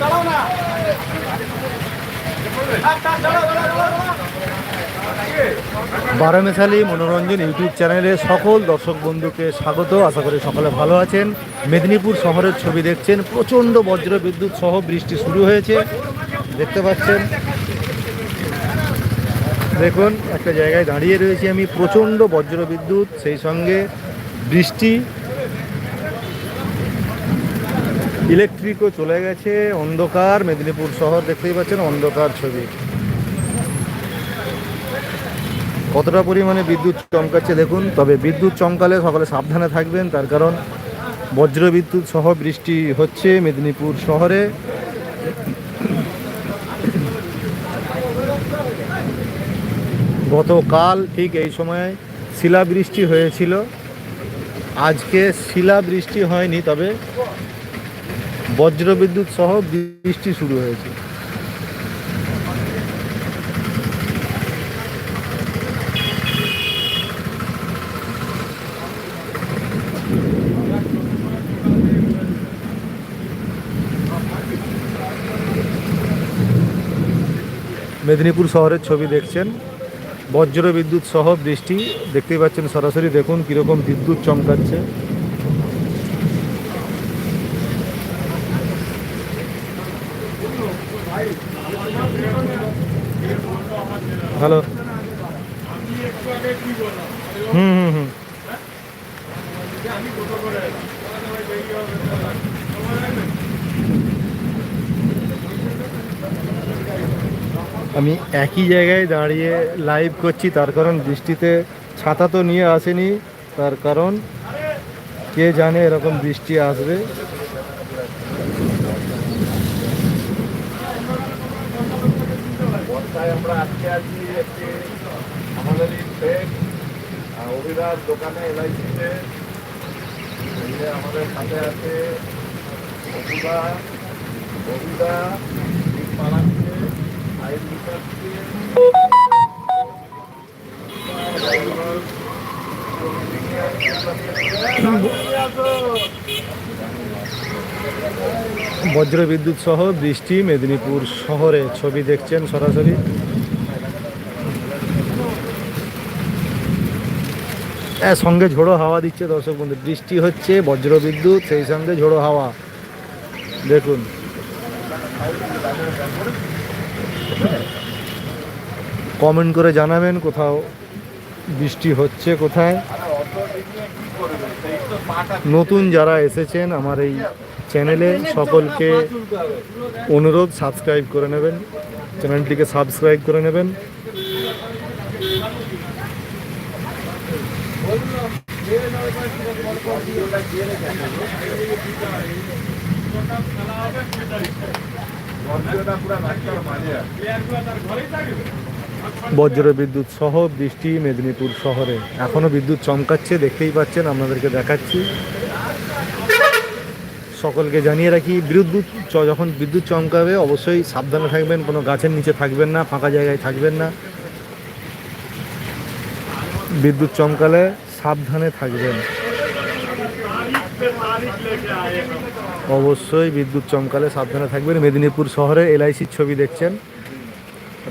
চালাও না বারামেশালি মনোরঞ্জন ইউটিউব চ্যানেলে সকল দর্শক বন্ধুকে স্বাগত। আশা করি সকলে ভালো আছেন। মেদিনীপুর শহরের ছবি দেখছেন। প্রচণ্ড বজ্র বিদ্যুৎ সহ বৃষ্টি শুরু হয়েছে। দেখতে পাচ্ছেন? দেখুন, একটা জায়গায় দাঁড়িয়ে রয়েছি আমি। প্রচণ্ড বজ্র বিদ্যুৎ সেই সঙ্গে বৃষ্টি ইলেকট্রিকও চলে গেছে, অন্ধকার, মেদিনীপুর শহর দেখতেই পাচ্ছেন অন্ধকার ছবি। কতটা পরিমাণে বিদ্যুৎ চমকাচ্ছে দেখুন, তবে বিদ্যুৎ চমকালে সকলে সাবধানে থাকবেন, তার কারণ বজ্র বিদ্যুৎ সহ বৃষ্টি হচ্ছে মেদিনীপুর শহরে। গতকাল ঠিক এই সময় শিলাবৃষ্টি হয়েছিল। আজকে শিলাবৃষ্টি হয়নি, তবে বজ্রবিদ্যুৎ সহ বৃষ্টি শুরু হয়েছে। মেদিনীপুর শহরের ছবি দেখছেন। বজ্র বিদ্যুৎ সহ বৃষ্টি, দেখতেই পাচ্ছেন সরাসরি দেখুন কীরকম বিদ্যুৎ চমকাচ্ছে। হ্যালো হুম হুম হুম। আমি একই জায়গায় দাঁড়িয়ে লাইভ করছি, তার কারণ বৃষ্টিতে ছাতা তো নিয়ে আসেনি, তার কারণ কে জানে এরকম বৃষ্টি আসবে। আমরা আজকে আছি একটি আমাদের ফ্রেন্ড অভিরাজ দোকানে, এলআইসিতে। আমাদের সাথে আছে অভিদা অভিদা পালাচ্ছে আইন বিকাশকে বজ্র বিদ্যুৎ সহ বৃষ্টি মেদিনীপুর শহরে ছবি দেখছেন সরাসরি। সঙ্গে ঝোড়ো হাওয়া দিচ্ছে দর্শক বন্ধু। বৃষ্টি হচ্ছে বজ্র বিদ্যুৎ সেই সঙ্গে ঝোড়ো হাওয়া। দেখুন। কমেন্ট করে জানাবেন কোথাও বৃষ্টি হচ্ছে কোথায়। নতুন যারা এসেছেন আমার এই চ্যানেলে, সকলকে অনুরোধ, সাবস্ক্রাইব করে নেবেন। চ্যানেলটিকে সাবস্ক্রাইব করে নেবেন রঞ্জনা পুরো রাস্তার মাঝে আছে বজ্র বিদ্যুৎ সহ বৃষ্টি মেদিনীপুর শহরে। এখনও বিদ্যুৎ চমকাচ্ছে, দেখতেই পাচ্ছেন, আপনাদেরকে দেখাচ্ছি। সকলকে জানিয়ে রাখি, বিদ্যুৎ যখন বিদ্যুৎ চমকাবে, অবশ্যই সাবধানে থাকবেন, কোনো গাছের নিচে থাকবেন না, ফাঁকা জায়গায় থাকবেন না। বিদ্যুৎ চমকালে সাবধানে থাকবেন। অবশ্যই বিদ্যুৎ চমকালে সাবধানে থাকবেন। মেদিনীপুর শহরে এলআইসির ছবি দেখছেন।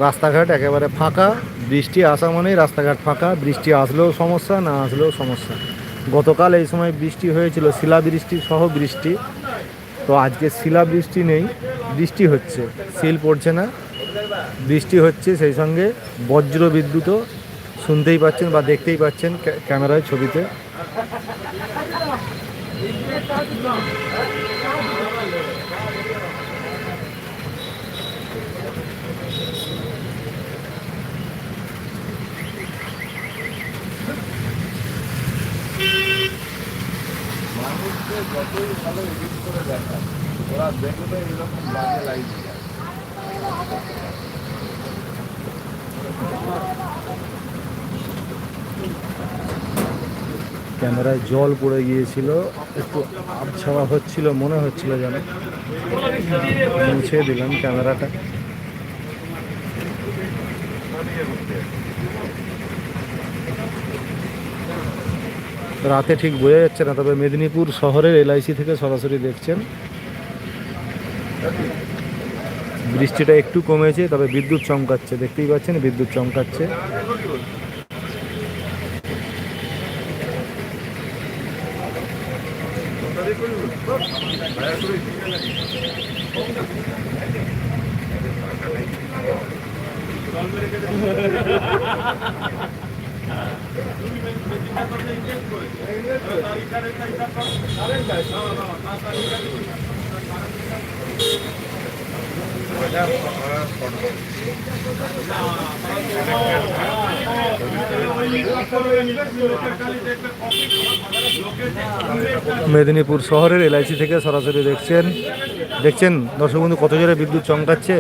রাস্তাঘাট একেবারে ফাঁকা, বৃষ্টি আসা মানেই রাস্তাঘাট ফাঁকা। বৃষ্টি আসলেও সমস্যা, না আসলেও সমস্যা। গতকাল এই সময় বৃষ্টি হয়েছিল, শিলাবৃষ্টি সহ বৃষ্টি। তো আজকে শিলাবৃষ্টি নেই, বৃষ্টি হচ্ছে। শিল পড়ছে না, বৃষ্টি হচ্ছে সেই সঙ্গে বজ্র বিদ্যুৎও শুনতেই পাচ্ছেন বা দেখতেই পাচ্ছেন ক্যামেরায় ছবিতে। মানুষকে যতই ভালো এডিট করে ওরা এরকম বাজে ক্যামেরায় জল পড়ে গিয়েছিল, একটু আবছাওয়া হচ্ছিল, মনে হচ্ছিল যেন। মুছে দিলাম ক্যামেরাটা। রাতে ঠিক বোঝা যাচ্ছে না, তবে মেদিনীপুর শহরের এলআইসি থেকে সরাসরি দেখছেন। বৃষ্টিটা একটু কমেছে, তবে বিদ্যুৎ চমকাচ্ছে, দেখতেই পাচ্ছেন বিদ্যুৎ চমকাচ্ছে। মেদিনীপুর শহরের এলআইসি থেকে সরাসরি দেখছেন। দেখছেন দর্শক বন্ধু কত জোরে বিদ্যুৎ চমকাচ্ছে?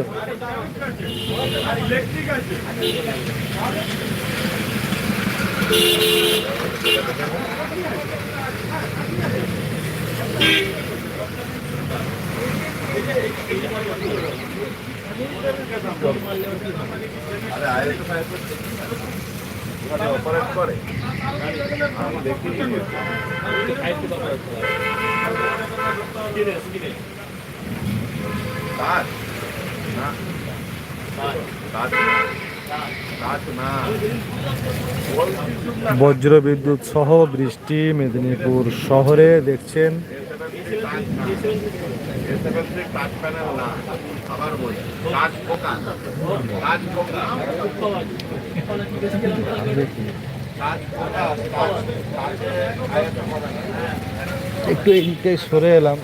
অপারেট করে আমি দেখিনি কাজ না কাজ বজ্র বিদ্যুৎ সহ বৃষ্টি মেদিনীপুর শহরে দেখছেন। একটু এদিকে সরে এলাম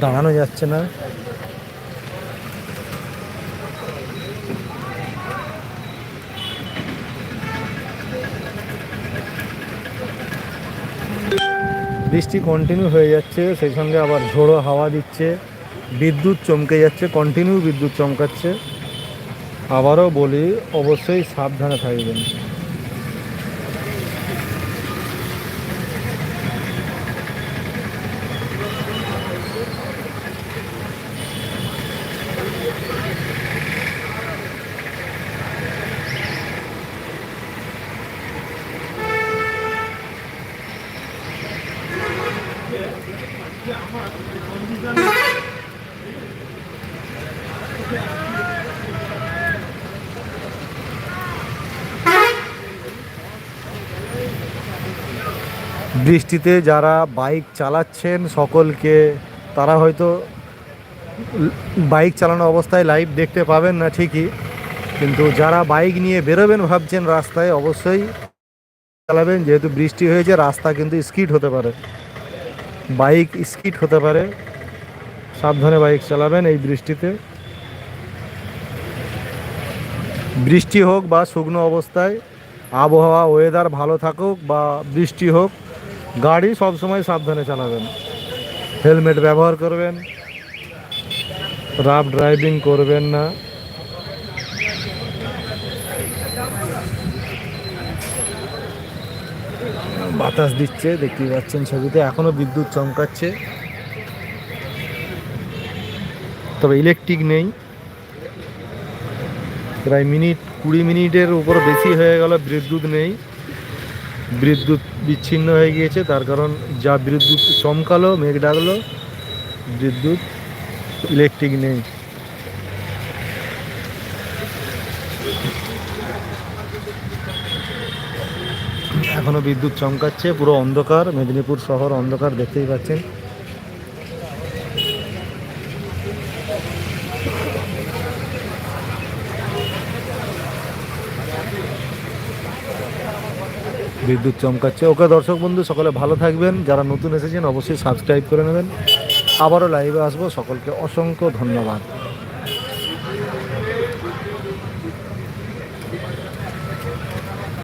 দাঁড়ানো যাচ্ছে না বৃষ্টি কন্টিনিউ হয়ে যাচ্ছে, সেই সঙ্গে আবার ঝোড়ো হাওয়া দিচ্ছে, বিদ্যুৎ চমকে যাচ্ছে কন্টিনিউ বিদ্যুৎ চমকাচ্ছে। আবারও বলি, অবশ্যই সাবধানে থাকবেন। বৃষ্টিতে যারা বাইক চালাচ্ছেন সকলকে, তারা হয়তো বাইক চালানো অবস্থায় লাইভ দেখতে পাবেন না ঠিকই, কিন্তু যারা বাইক নিয়ে বেরোবেন ভাবছেন রাস্তায় অবশ্যই চালাবেন। যেহেতু বৃষ্টি হয়েছে, রাস্তা কিন্তু স্কিড হতে পারে। বাইক স্কিড হতে পারে। সাবধানে বাইক চালাবেন এই বৃষ্টিতে। বৃষ্টি হোক বা শুকনো অবস্থায়, আবহাওয়া ওয়েদার ভালো থাকুক বা বৃষ্টি হোক গাড়ি সবসময় সাবধানে চালাবেন। হেলমেট ব্যবহার করবেন। রাফ ড্রাইভিং করবেন না। বাতাস দিচ্ছে, দেখতেই পাচ্ছেন ছবিতে। এখনও বিদ্যুৎ চমকাচ্ছে। তবে ইলেকট্রিক নেই। প্রায় মিনিট, কুড়ি মিনিটের উপর বেশি হয়ে গেল বিদ্যুৎ নেই। বিদ্যুৎ বিচ্ছিন্ন হয়ে গিয়েছে, তার কারণ যা বিদ্যুৎ চমকালো, মেঘ ডাকলো, বিদ্যুৎ ইলেকট্রিক নেই। এখনও বিদ্যুৎ চমকাচ্ছে, পুরো অন্ধকার, মেদিনীপুর শহর অন্ধকার দেখতেই পাচ্ছেন। বিদ্যুৎ চমকাচ্ছে। ওকে দর্শক বন্ধু, সকলে ভালো থাকবেন। যারা নতুন এসেছেন, অবশ্যই সাবস্ক্রাইব করে নেবেন। আবারও লাইভে আসব। সকলকে অসংখ্য ধন্যবাদ।